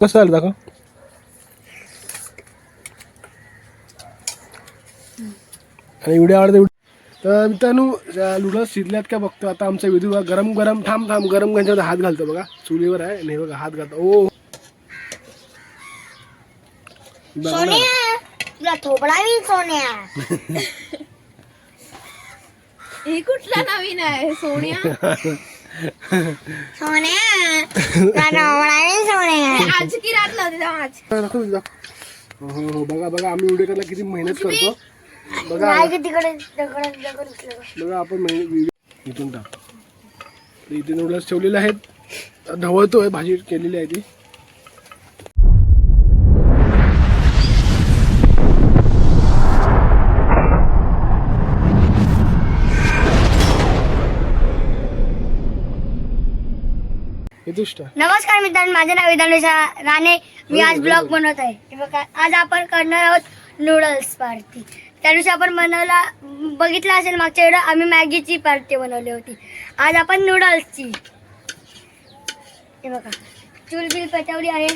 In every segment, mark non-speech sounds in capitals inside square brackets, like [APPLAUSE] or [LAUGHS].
कसं आलं दाखव. आणि व्हिडिओ आवडते व्हिडिओ तर मित्रांनो नूडल्स शिजल्यात का बघतो. आता आमचा विधू बघा. गरम गरम थांब थांब गरम गंजामध्ये हात घालतो बघा. चुलीवर आहे. नाही बघा हात घालतो. ओ. सोन्या. [LAUGHS] हे कुठला नवीन आहे सोनिया? [LAUGHS] सोन्या तुला थोपडा मी सोन्या आज की रात लावते तेव्हा आज दाखव दाखव. हो हो बघा बघा आम्ही व्हिडिओ करायला किती मेहनत करतो. बघा. तिकडे बघ. आपण इथून टाक. इथे नूडल्स ठेवलेले आहेत. ढवळतोय भाजी केलेली आहे ती. नमस्कार मित्रांनो माझे नाव विधानुषा राणे. मी आज ब्लॉग बनवत आहे. हे बघा आज आपण करणार आहोत नूडल्स पार्टी त्या दिवशी आपण बनवला बघितलं असेल मागच्या वेळेला आम्ही मॅगीची पार्टी बनवली होती. आज आपण नूडल्सची हे बघा चूल बिल पेटवली आहे.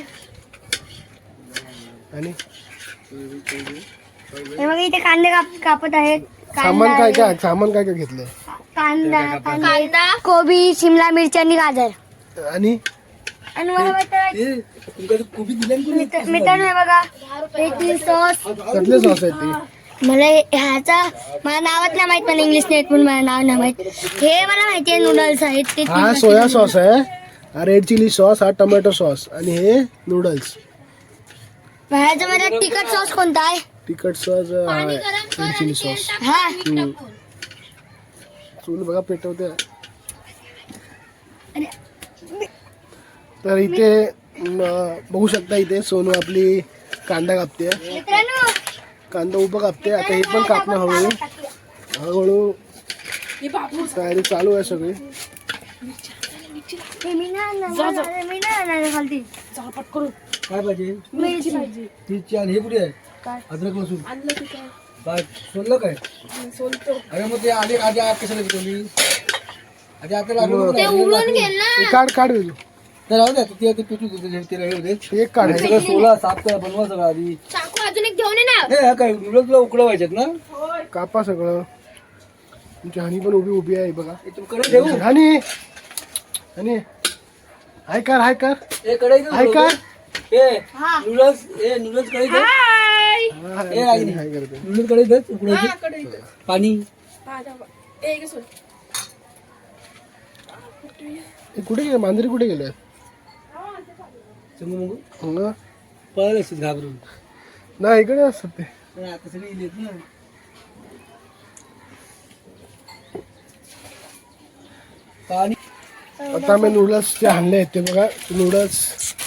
आणि? हे बघा इथे कांदे काप कापत आहेत. सामान काय आहे. काय सामान काय काय घेतलंय? कांदा कांदा. कांदा कोबी शिमला मिरची आणि गाजर. आणि आणि मला वाटतं मित्र- मित्रांनो हे बघा. हे ती सॉस कसले सॉस आहेत ते. मला ह्याचा मला नावात नाही माहीत मला इंग्लिश नेट पण मला नाव नाही माहीत. हे मला माहिती आहे नूडल्स आहेत ते हा सोया सॉस आहे. हा रेड चिली सॉस हा टोमॅटो सॉस आणि हे नूडल्स ह्याचा मला तिखट सॉस कोणता आहे? तिखट सॉस हा रेड चिली सॉस हा. चूल बघा पेटवते. अरे, तर इथे बघू शकता इथे सोनू आपली कांदा कापते. मित्रांनो! कांदा उभं कापते. आता हे पण कापणं हळूहळू. हळूहळू तयारी चालू आहे सगळी. काय पाहिजे तीची आणि हे कुठे आहे? अद्रक लसूण. सोडलं काय? अरे मग ते आधी आधी आत कशाला घेतली? आधी आता ते उघडून घेल ना. काढ काढ. वेगळं. ते राहू द्या ते पिटू दे दे. एक काढ. सगळं सोला साफ करा बनवा सगळं आधी. चाकू अजून एक घेऊन ये ना. हे हा काय नूडल्स तुला उकडवायच्यात ना? कापा सगळं. तुमची हनी पण उभी उभी आहे बघा. हनी. हनी. हाय कर हाय कर. हाय कर. हा नूडल्स ए नूडल्सकडे हाय. हाय करते नूडल्सकडे दे उकडायचे हा, कडे इथं. पाणी. हा, जाऊ. ए, इकडे सोड. हे कुठे गेले? मांजरी कुठे गेले? पळाले असतात घाबरून नाही इकडे असतात ते आता सगळे इलेत ना आता आम्ही नूडल्स जे आणले आहेत ते बघा नूडल्स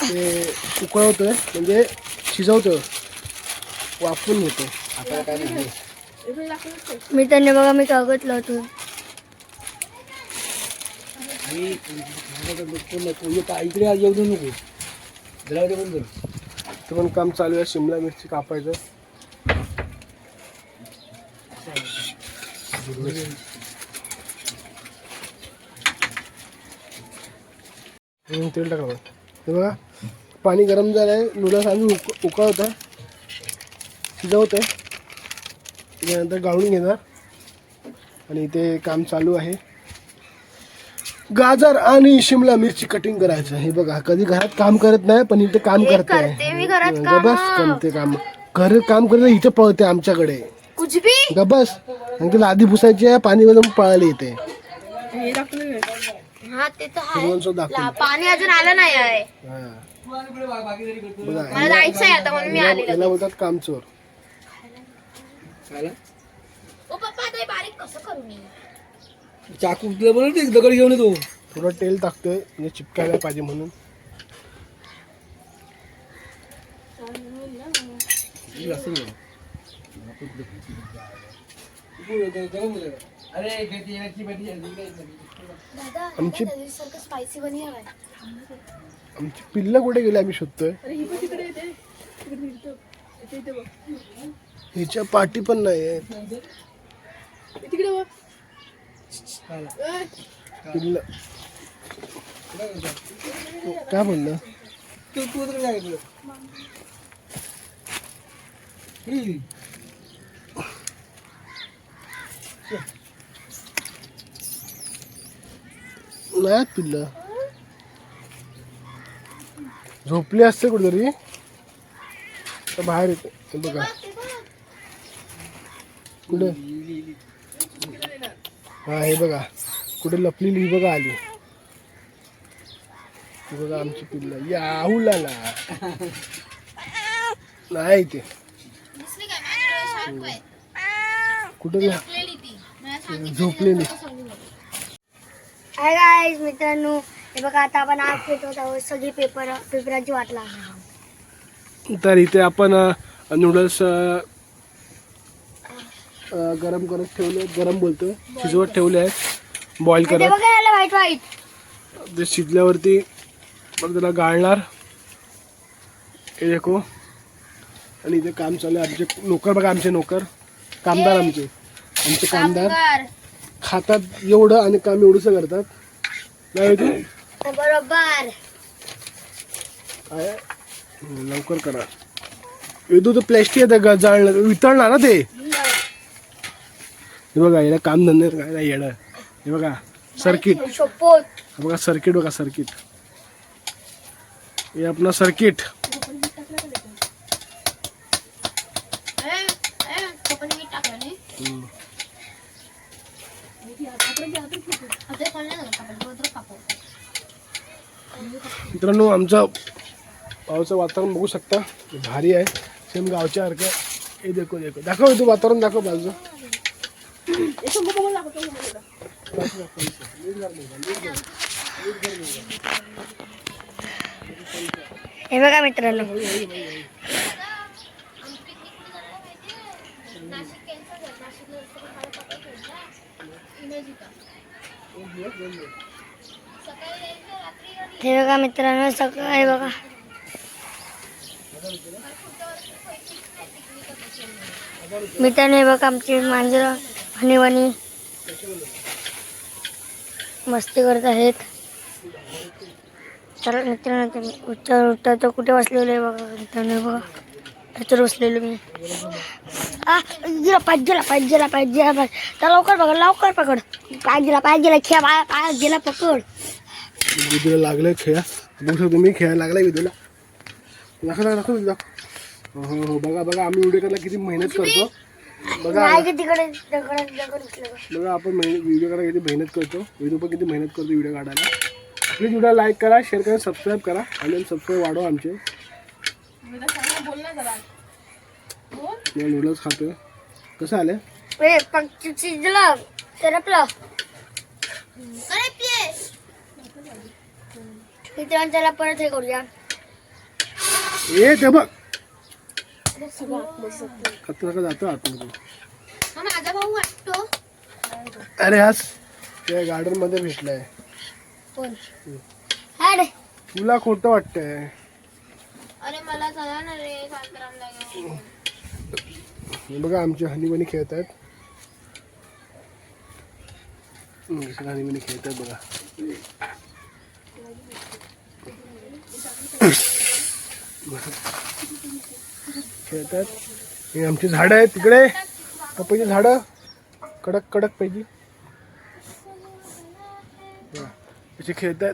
ते उकळवतोय म्हणजे शिजवतोय वाफवून घेतो आता काय नाही इकडे दाखव ना ते. मित्रांनो बघा मी कागद लावतो इकडे येऊ देऊ नको ते पण काम चालू आहे शिमला मिरची कापायचं. हम्म, तेल टाका बघा. हे बघा पाणी गरम झालं आहे नूडल्स आम्ही उक उकळवतो शिजवतो त्यानंतर गाळून घेणार. आणि इथे काम चालू आहे. गाजर आणि शिमला मिरची कटिंग करायचं हे बघा कधी घरात काम करत नाही पण इथे काम करते. मी घरात गबस करते काम. घर काम करते इथे पळते आमच्याकडे. कुछ भी गबस आणि तिला आधी पुसायची आहे पाणी बदलून पळायला येते हे दाखव ना. हा ते तर सर्वांचं दाखवून पाणी अजून आलं नाही आहे. हा. मला बघा जायचं आहे आता म्हणून मी याला आलेलो याला बोलतात कामचोर. ओ पप्पा हे बारीक कसं करू मी? चाकू तुला बोलत दगड घेऊन येतो. थोडं तेल टाकतोय म्हणजे चिपकायला पाहिजे म्हणून. आमची स्पायसी बनी हवाय आमची पिल्लं कुठे गेली आम्ही शोधतोय? ही हिच्या पाठी पण नाही आहे हे तिकडे बघ. काय म्हणलं? तू तू तर काय. नाही पिल्लं. झोपली असते कुठेतरी. तर बाहेर येते. बघा. कुठे? हा हे बघा. कुठे लपलेली ही बघा आली. बघा आमची पिल्ल. याहुलाला नाही ते. कुठे? झोपलेली. हाय गाईज मित्रांनो. हे बघा आता आपण आज पेटवत आहोत. सगळी पेपर पेपराची वाट लागणार. तर इथे आपण नूडल्स गरम करत ठेवले गरम बोलतोय. शिजवत ठेवले आहेत. बॉईल ते करत व्हाईट व्हाईट ते शिजल्यावरती मग त्याला गाळणार. हे देखो. आणि इथे काम चालू आहे. आमचे नोकर बघा आमचे नोकर. कामदार आमचे. आमचे कामदार. खातात एवढं आणि काम एवढंसं करतात. नाही होती? बरोबर. काय? लवकर करा. वेदू तर प्लॅस्टिक आहे ते जाळलं. वितळणार ना ते? हे बघा याला काम धंदे काय नाही येणं हे बघा सर्किट हे बघा सर्किट बघा सर्किट हे आपलं सर्किट मित्रांनो आमचं पावचं वातावरण बघू शकता. भारी आहे. सेम गावच्या सारखं. हे देखो देखो. दाखव तू वातावरण दाखव बाजू हे बघा मित्रांनो. हे बघा मित्रांनो सकाळी बघा. मित्रांनो हे बघा आमची मांजरं. हनी मस्ती करत आहेत. तर मित्रांनो तुम्ही उच्चार उठता तर कुठे बसलेलो आहे बघा मित्रांनो बघा. त्याच्यावर बसलेलो मी. आ गेला पाय गेला पाच गेला पाय गेला पाय. तर लवकर पकड लवकर पकड. पाय गेला पाय गेला खेळ पाय पाय गेला पकड. विदूला लागलं खेळा. बघू शकतो तुम्ही खेळायला लागलाय विदूला. दाखव दाखव दाखव. दाखव हो हो बघा बघा आम्ही व्हिडिओ करायला किती मेहनत करतो. बघा. नाही की तिकडे दगड दगड उचलं बघ. आपण व्हिडिओ करायला किती मेहनत करतो. विदू पण किती मेहनत करतो व्हिडिओ काढायला. प्लीज व्हिडिओ लाईक करा शेअर करा सबस्क्राईब करा. आणि सबस्क्राईब वाढवा आमचे. नूडल्स खातोय. कसं आलं? ए पक्षी शिजलं सरपलं. मित्रांनो त्याला परत हे करूया. ए ते बघ. कचरा का जातो आतमध्ये माझा भाऊ वाटतो. अरे आज त्या गार्डनमध्ये भेटलाय. कोण? तुला खोटं वाटतंय. अरे मला चला ना रे शांतारामला घेऊन. हे बघा आमचे हनीमनी खेळत आहेत. हनीमनी खेळत आहेत बघा. खेळतात. हे आमची झाडं आहेत तिकडे. पपईची झाडं. कडक कडक पैकी असे खेळतात.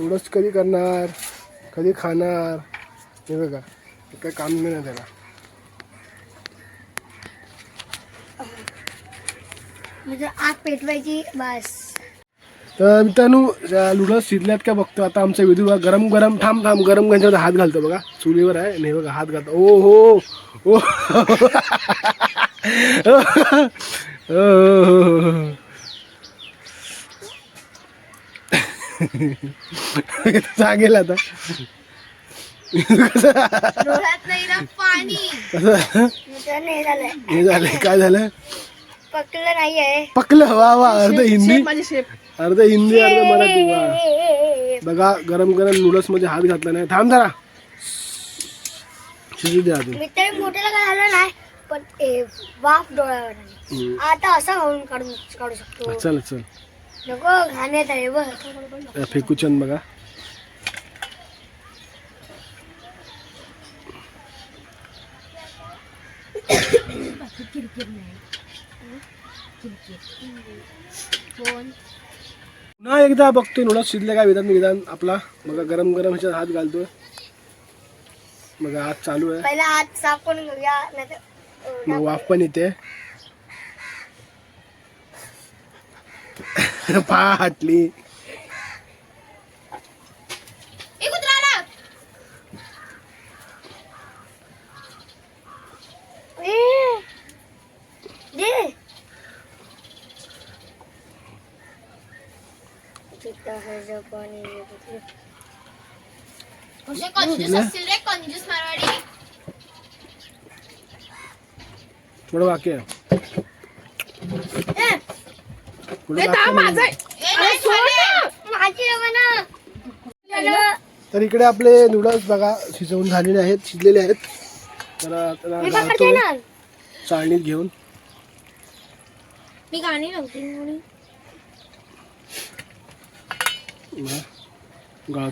एवढंच कधी करणार? कधी खाणार? हे बघा. हे काय काम नाही ना त्याला. म्हणजे आग पेटवायची बस. तर मित्रांनो लुडस शिजल्यात का बघतो आता आमचा विधू बघा गरम गरम थांब थांब गरम गंजावर हात घालतो बघा. चुलीवर आहे आणि हे बघा हात घालतो. ओ हो ओ. हो सांगेल आता नाही कसं? हे झालंय. हे झालंय काय झालं? पकलं नाही आहे पकलं वा वा अर्ध हिंदी. अर्ध हिंदी अर्ध मराठी वा. बघा गरम गरम नूडल्समध्ये हात घातला नाही. थांब जरा. शिजू द्या आधी मी तरी मोठ्याला नाही पण ए, वाफ डोळ्यावर आता असं खाऊन काढू काढू शकतो. चल चल. नको घाण्यात आहे बघ. फेकूचंद बघा. पुन्हा एकदा बघतोय नूडल्स शिजले काय विधान विधान आपला. बघा गरम गरम ह्याच्यात हात घालतोय. बघा हात चालू आहे. पहिला हात साफ करून घेऊया नाहीतर मग वाफ पण येते. [LAUGHS] फाटली ए, दे. तिथं ह्याचं पाणी येतं. कसे कंजूस शिजलं? असतील रे कंजूस मारवाडी थोडं बाकी आहे बाकी. ए, नाही. तर इकडे आपले नूडल्स बघा शिजवून झालेले आहेत शिजलेले आहेत तर चाळणीत घेऊन मी गाणी नव्हती म्हणून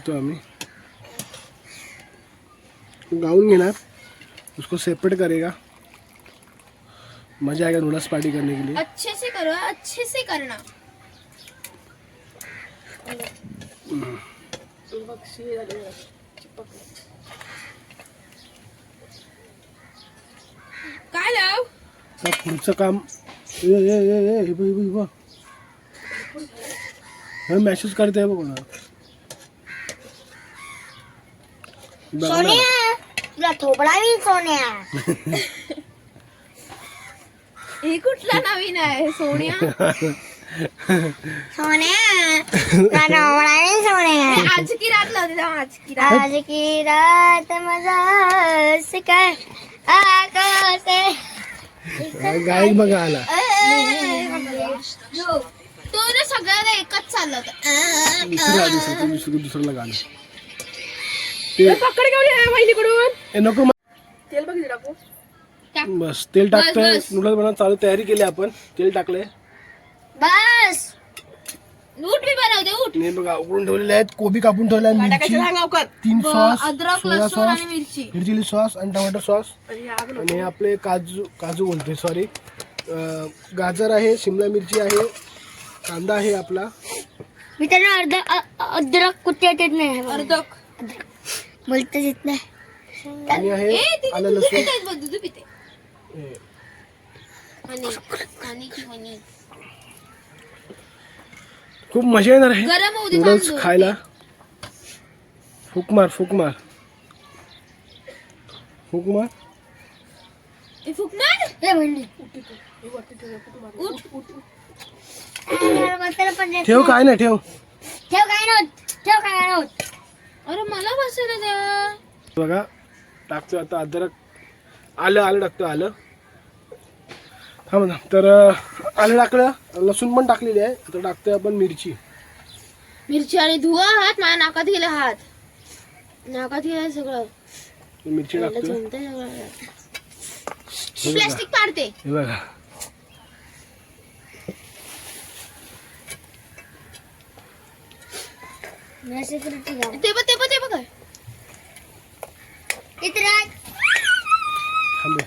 आम्ही गाळून घेणार उसको सेपरेट करेगा। मज़ा आएगा नूडल्स पार्टी करने के लिए। अच्छे से करो अच्छे से करना। काय लाव? तर पुढचं काम ए ए ए ए हे बघ, हे बघ, हे बघ. हे मॅसेज करते बघ कोणा बघा. ना. सोन्या! तुला थोबडा मी सोन्या. [LAUGHS] हे कुठला नवीन आहे सोनिया? सोन्या तुला सोन्या. आज की रात लावते आज की रात. आज की रात मजा काय? आकाशे. गायक बघा आला. तो ना सगळ्याला एकच चाललं होतं. दुसरं दुसरं दुसऱ्याला गाणं. ते पकड घेऊन महिलीकडून ए, नको मा- तेल बघ टाकू. बस तेल टाकतोय. बस. नूडल्स बनवून चालू तयारी केली आपण. तेल टाकलंय. बस. उठ मी बनवते उठ. आणि हे बघा उकडून ठेवलेले आहेत. कोबी कापून ठेवल्या मिरची. तीन सॉस अद्रक सोया लसूण सॉस आणि मिरची. चिली सॉस आणि टोमॅटो सॉस. आणि हे आपले काजू काजू बोलतोय सॉरी गाजर आहे शिमला मिरची आहे कांदा आहे आपला. मी त्यांना अर्ध अ- अद्रक कुठे येत नाही अर्धक. बोलतच येत नाही. आणि आहे आलं लसूण दूध पिते. हे. खूप मजा येणार आहे. गरम होऊ दे नूडल्स तांदूळ. खायला. फुक मार फुक मार. फुक मार. ए, फुकणार हे म्हणली उठ. बसायला पण देत ठेव काय नाही ठेव. ठेव काय नव्हत ठेव काय नव्हत अरे मला बसायला द्या. बघा टाकतोय आता अद्रक. आलं आलं टाकतो आलं. हा म्हणा तर आलं टाकलं. लसूण पण टाकलेली आहे. आता टाकतोय आपण मिरची. मिरची आणि धुवा हात माझ्या नाकात गेले हात. नाकात गेलं सगळं. मिरची बघा. प्लास्टिक पाडते. हे बघा. ते बघ ते बघ ते बघ इथे थांबे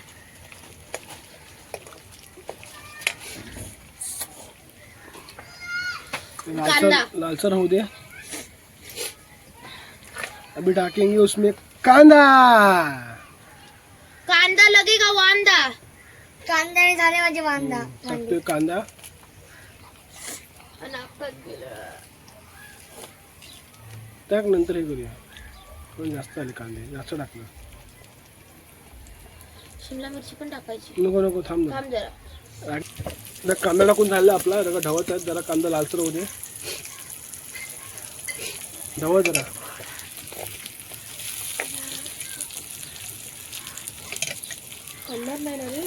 लालसर कांदा. लालसर होऊ दे अभी डाकेंगे उसमें कांदा। कांदा लगेगा वांदा। कांद्याने झाले माझे वांदा। टाकतोय कांदा। नाकात गेलं टाक नंतर हे करूया. पण जास्त आले कांदे जास्त टाकलं. शिमला मिरची पण टाकायची. नको नको थांब ना. थांब जरा. जरा कांदा टाकून झाला आपला जरा ढवत आहेत जरा कांदा लालसर होऊ दे. ढवळ जरा. कलर नाही ना रे?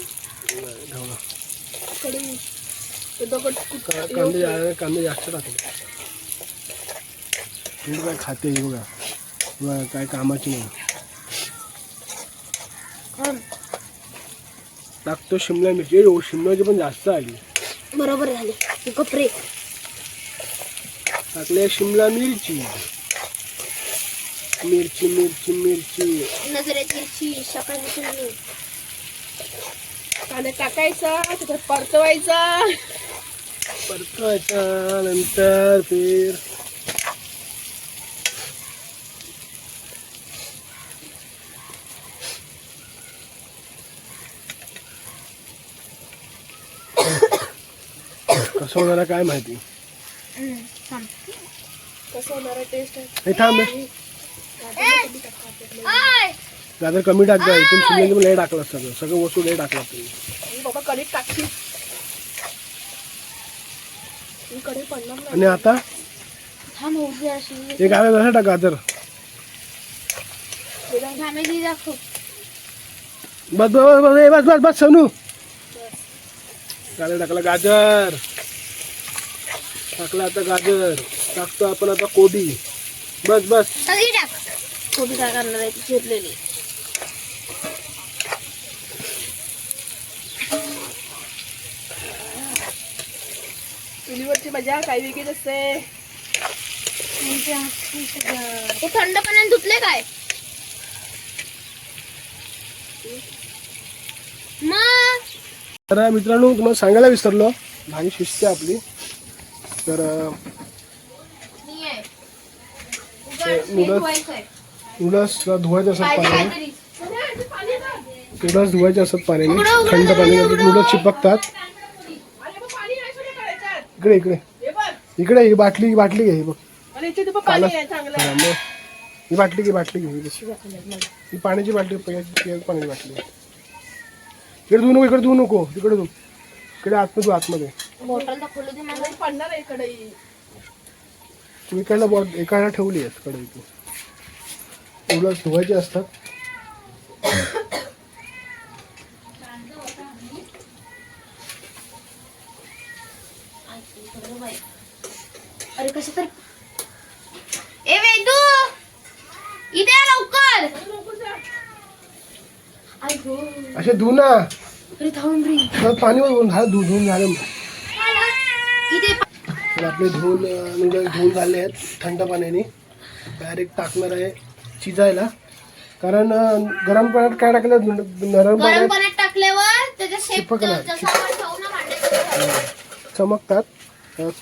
ढवळा. कडून का- कांदे जा- कांदे जास्त टाकले तुम्ही काय खाते हे बघा. बघा, काय कामाची. नाही टाकतो शिमला मिरची. ए, शिमला मिरची पण जास्त आली. बरोबर झाले. कपडे. टाकले शिमला मिरची. मिरची मिरची मिरची. कांदा टाकायचा त्याच्यात परतवायचा. परतायच्या नंतर फिर. कसं होणार काय माहिती? हे थांब. गाजर कमी टाकता इथून शिमल्याची लय टाकलं सगळं. सगळं वस्तू लय टाकलं तुम्ही. आणि आता? हे गाजर कसं टाक गाजर बस बस बस बस बस बस सोनू. गाजर टाकला गाजर. टाकला आता गाजर टाकतो आपण आता कोबी. बस बस. सगळी टाक. कोबी काय करणार आहे? ती चिरलेली चुलीवरची मजा काय वेगळीच असते ते थंड पाण्याने धुतले काय? मग? तर मित्रांनो तुम्हाला सांगायला विसरलो. भाजी शिजते आपली. तर ते नूडल्स नूडल्स धुवायचे असतात पाण्याने. नूडल्स धुवायचे असतात पाण्याने. थंड पाण्याने. नूडल्स चिपकतात. इकडे इकडे. इकडे ही बाटली ही बाटली घे ही बघ. हा. ही बाटली घे बाटली घे ही पाण्याची बाटली पिण्याची बाटली. इकडे धुवू नको इकडे धुवू नको. तिकडे धुवू. इकडे आतमध्ये आतमध्ये. बॉटल दाखवलं ते मला. पडणार आहे इकडे. तू इकडला बॉट एकाला ठेवली आहेस कडे तू. नूडल्स धुवायचे असतात. अरे कसं तर ए वेदू! इथे या लवकर! आई गो असे धुऊ ना. अरे थांब रे. तर पाणी वरून झालं धु धुवून झालं तर आपले धुवून म्हणजे धुवून झाले आहेत थंड पाण्याने. डायरेक्ट टाकणार आहे शिजायला कारण गरम पाण्यात काय टाकलं? नरम गरम पाण्यात टाकल्यावर भांड्यात चमकतात.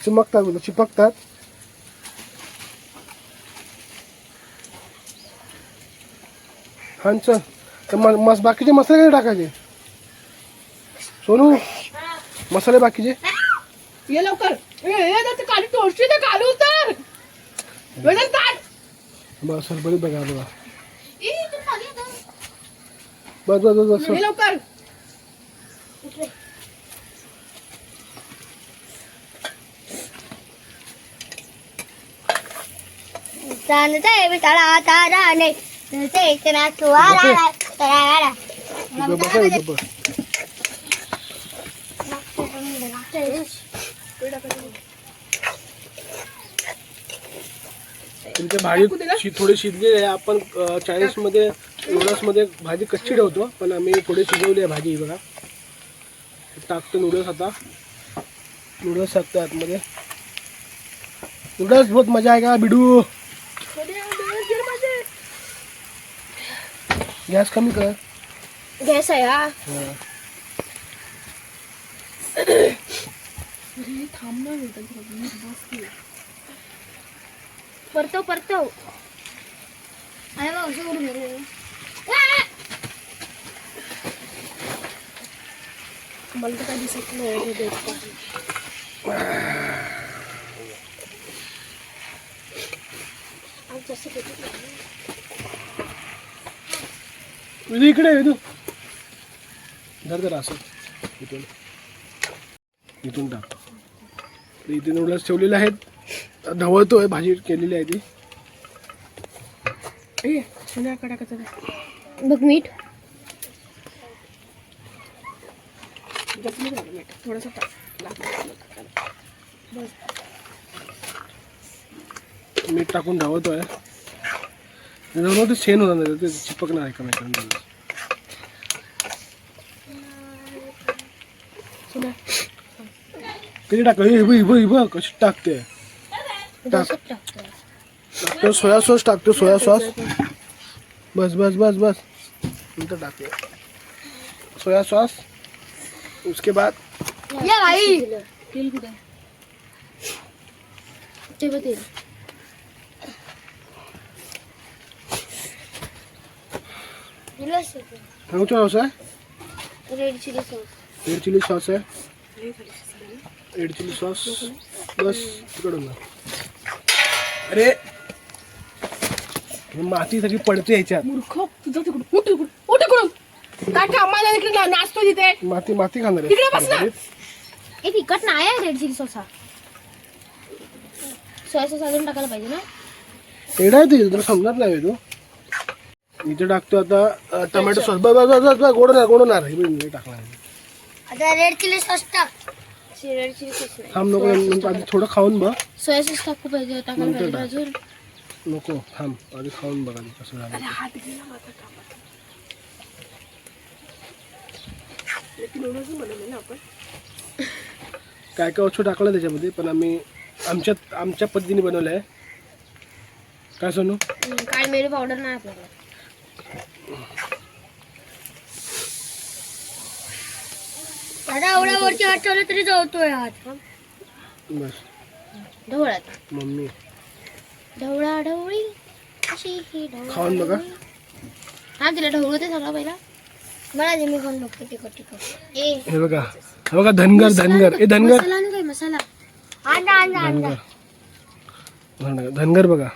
चिमकतात बोलतो चिपकतात. हां चल. तर म- मस बाकीचे मसाले काय टाकायचे? सोनू मसाले बाकीचे? ये लवकर. काली तोडशी ते काली उतर. वेदन काढ. बस सरबरी बघा बघा. बस बस बस बस ये लवकर. चांदते विटाळा ताराने तुझे इतना तळाला इथं बसा बस तुमच्या भाजी थोडी शिजली आहे. आपण अं, चाळीसमध्ये नूडल्समध्ये भाजी कच्ची ठेवतो पण आम्ही थोडी शिजवली आहे भाजी बघा. टाकतो नूडल्स आता. नूडल्स टाकतो आतमध्ये. नूडल्स बहुत मज़ा आहे का बिडू गॅस कमी कर. गॅस आहे हा. हा. परतव परतव. अरे मग असं गेले. मला तर काय दिसत नाही हे देत नाही. इकडे म्हणजे धर धर असं. इथून. इथून टाक. इथे नूडल्स ठेवलेले आहेत. ढवळतोय भाजी केलेली आहे ती? बघ मीठ. मीठ थोडंसं टाकून ढवळतोय. ढवळतो ते सेन होणार नाही ते चिपकणार आहे एकमेकांना सोन्या किती टाक बघ, बघ, बघ, कशी टाकते. टाकतो. टाकतो सोया सॉस टाकतो सोया सॉस बस बस बस बस नंतर टाकते सोया सॉस उसके बाद या भाई तेल कुठे ते बघ तेल सांगू सॉस आहे red chilli sauce red chilli sauce आहे रेड चिली सॉस बस तिकडून ना. अरे हे माती सगळी पडते ह्याच्यात मूर्ख तुझं तिकडून. उठ तिकडून. उठ तिकडून. काय कामाला तिकडे ना- नाचतो तिथे. माती माती खाणार तिकडे बस ना. ए तिखट नाही आहे रेड चिली सॉस हा. सोया सॉस अजून टाकायला पाहिजे ना. एडा आहे ते तुला समजत नाही तू. इथे टाकतो आता अ, टोमॅटो सॉस. बस बस बस बस गोड होणार गोड होणार. हे बघ, हे टाकणार आता रेड चिली सॉस टाक. थांब नको नंतर आधी थोडं खाऊन बघ. सोया सॉस टाकू पाहिजे टाकायला नंतर पाहिजे टाक. अजून? नको थांब. आधी खाऊन बघा कसं झालं हात गेला माझा कामात लेकिन नूडल्स बनवले ना आपण काय काय वस्तू टाकलं त्याच्यामध्ये? पण आम्ही आमच्या आमच्या पद्धतीने बनवलं आहे काय सोनू? हम्म, काळी मिरी पावडर नाही आपल्याकडे. दादा एवढ्या हात ठेवला तरी जळतोय हात बस. ढवळ्यात मम्मी. ढवळा ढवळी अशी ही ढवळा खाऊन बघा. हा तिला ढवळू ते सगळं पहिला. मला मी खाऊन बघते तिखट तिखट. ए. हे बघा. हे बघा धनगर धनगर. ए धनगर. मसाला आणू काय मसाला अंडा अंडा धनगर. धनगर धनगर बघा.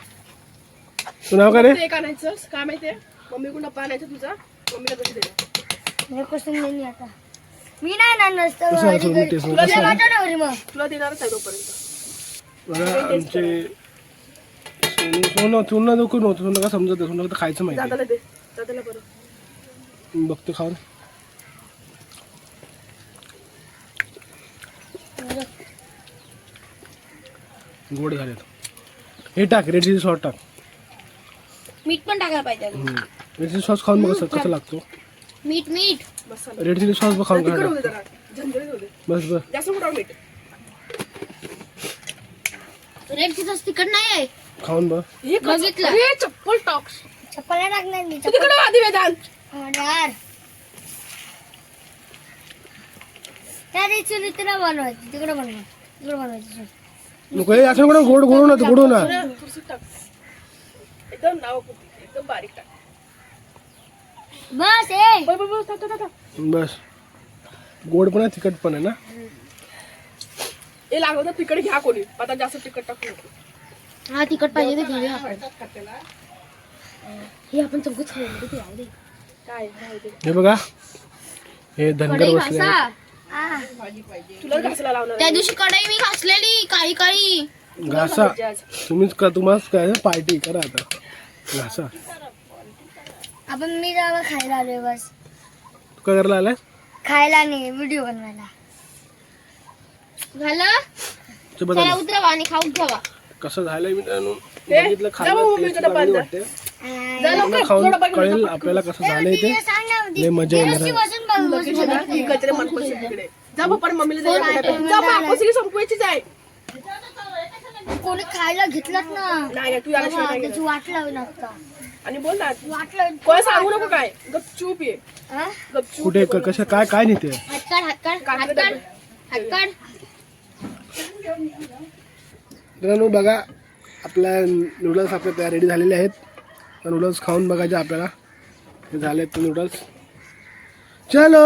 तू नाव का रे? ते आणायचं काय माहितीये मम्मी कोण डब्बा आणायचा तुझा? मम्मीला कशी देणार? मी कसं नाही आता. मी नाही ना नसतं तुला मग? देणारच आहे तोपर्यंत. बघा आमचे सोनू सोनं सोनं नको नव्हतं सोनं का समजत नाही, सोनं फक्त खायचं माहिती दादाला दे दादाला बरं. बघतो खाऊन. गोड झालेत हे टाक रेड चिली सॉस टाक. मीठ पण टाकायला पाहिजे रेड चिली सॉस खाऊन बघ कसं कसं लागतो. मीठ मीठ. मसाला. रेड चिली सॉस बघ जरा झंझरीत होते बस बस. जास्त कुठं मीठ रेड चिली सॉस तिखट नाही आहे. खाऊन बघ. हे कसं- बघितलं. अरे चप्पल टॉक्स. चप्पल नाही टाकणार मी तू तिकडे आधी वेदांत चप्पल यार त्या दिवशी तुला बनवायची तिकडे बनवा. तिकडे बनवायची नको हे असं नको गोड थोडंसं टाक. एकदम नाव एकदम बारीक टाक. बस ए. बस बस बस टाक टाक टाक बस. गोड पण आहे तिखट पण आहे ना? हे लागलं तर तिकडे घ्या कोणी. आता जास्त तिखट टाकू नको. हा तिखट पाहिजे ते घेऊया. आपण हे आपण चौकच खाऊ ते आवडे काय राहू दे. हे बघा. हे धनगर कढई बसले घासा. आहेत. आ, तुला लावणार त्या दिवशी कढई मी घासलेली काळी काळी घासा. तुम्हीच का तुम्हाला काय पार्टी करा आता. घासा. आपण मी जावा खायला आलोय बस. तू काय करायला आलाय? खायला नाही व्हिडिओ बनवायला. झालं? ते बघा चला ना, उतरवा आणि कसं झालंय मित्रांनो? बघितलं taste चांगली. वाटते. खाऊन कळेल आपल्याला कसं झालंय ते. सांग ना लय मजा येणार आहे. बसून बघ बसून ही तिकडे. जा. पप्पा मम्मीला. जा संपवायचीच आहे कोणी खायला घेतलंच ना. नाही नाही, तू याला शिवाय नाही त्याची घेणार. वाट लावू लागतं आणि बोल ना वाटलं कोणा सांगू नको काय? गपचूप ये. हा? गपचूप कुठे क- कसं काय काय नेते मित्रांनो बघा आपल्या नूडल्स आपल्या तयार रेडी झालेले आहेत. नूडल्स खाऊन बघायचे आपल्याला. हे झाले आहेत नूडल्स चलो!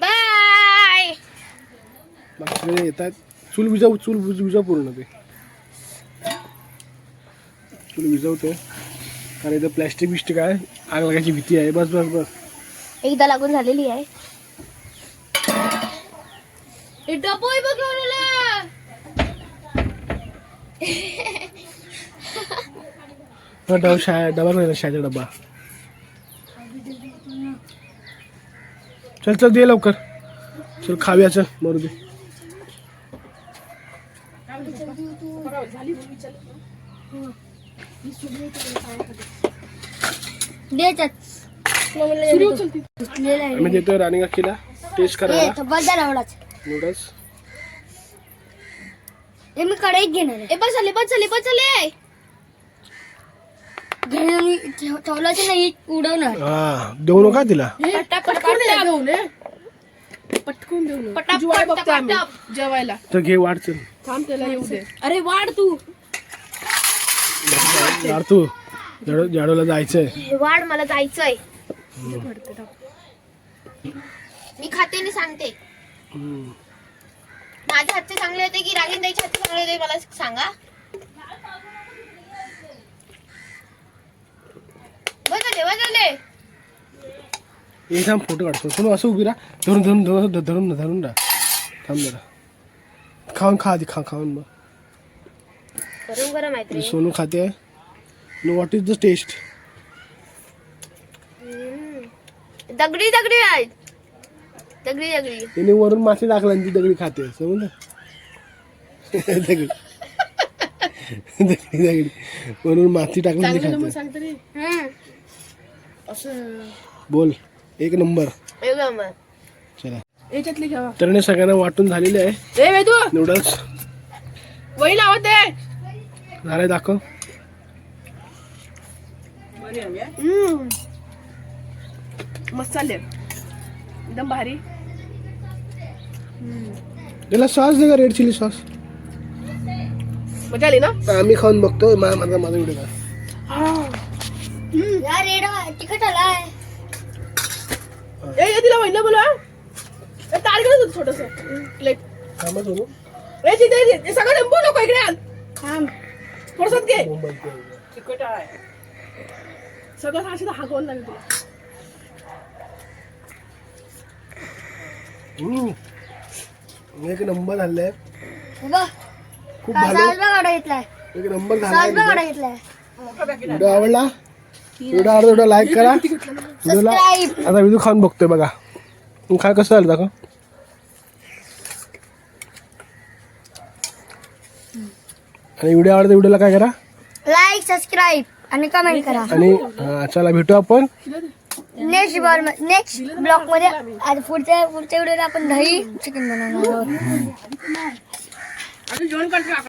बाय! बाकी येतात चूल विजाव चूल विज- विजाव पूर्ण ते. चूल विजवते कारण इथं प्लॅस्टिक बिस्टिक आहे. आग लागायची भीती आहे. बस बस बस. एकदा लागून झालेली आहे. हे डबोय बघ. हा डबा शाळा डबा नाही शाळेचा डबा. चल चल दे लवकर. चल खाऊया चल मरू दे दे त्यात. सुरी उचलती दिलेलं आहे. आम्ही देतोय राणी काकीला टेस्ट करायला? तो नूडल्स हे मी कढईत घेणार आहे. ए बस झाले बस झाले बस ठेवलं ही उडवणार. हा देऊ नका तिला. पटकन देऊ पटापट. जेवायला. तर घे वाढ चल. थांब त्याला येऊ दे. अरे वाढ तू. वाढ तू. जाडो जाडोला जायचंय. वाढ मला जायचंय. मी खाते आणि सांगते. हम्म. माझ्या हातचे चांगले होते की रागीन ताईच्या हातचे चांगले होते मला सांगा? बदलले बदलले थांब फोटो काढतो. सोनू असं उभी राहा. धरून धरून धरून धरून धरून धरून राहा. थांब जरा. खाऊन खा आधी खा खाऊन मग. गरम गरम आहेत रे सोनू खाते आहे. व्हॉट इज द टेस्ट दगडी दगडी आहेत दगडी दगडी. त्याने वरून मासे टाकला आणि ती दगडी खाते समजलं? [LAUGHS] दगडी. दगडी दगडी. वरून माती टाकली ती खाते. असं. बोल एक नंबर. मग चला. याच्यातली घ्यावा. तर हे सगळ्यांना वाटून झालेले आहे. ए वेदू! नूडल्स वही लावत. आहे झाले दाखव. मस्त चालले एकदम भारी. त्याला सॉस दे का रेड चिली सॉस? मजा आली ना? आम्ही खाऊन बघतो मा- माझा माझा व्हिडिओ या रेड तिखट आलाय. ए ए, तिला वहिनी बोला होतं छोटस. प्लेट थांबा सोनू ए हे सगळं लिंबू नको इकडे आण. थांब. थोडसच घे तिकट आहे. सगळं सारखं हागवून लागेल तुला. एक नंबर झालाय हे खूप एक नंबर झालाय व्हिडिओ आवडला? व्हिडिओ आवडला व्हिडिओ लाईक करा. व्हिडिओला आता व्हिडिओ खाऊन बघतोय बघा. काय कसं झालं दाखव. आणि व्हिडिओ आवडता व्हिडिओला काय करा? लाईक सबस्क्राईब आणि कमेंट करा. आणि हा, चला भेटू आपण. नेक्स्ट बॉल नेक्स्ट ब्लॉकमध्ये आज पुढच्या पुढच्या व्हिडिओला आपण दही चिकन बनवणार आहोत.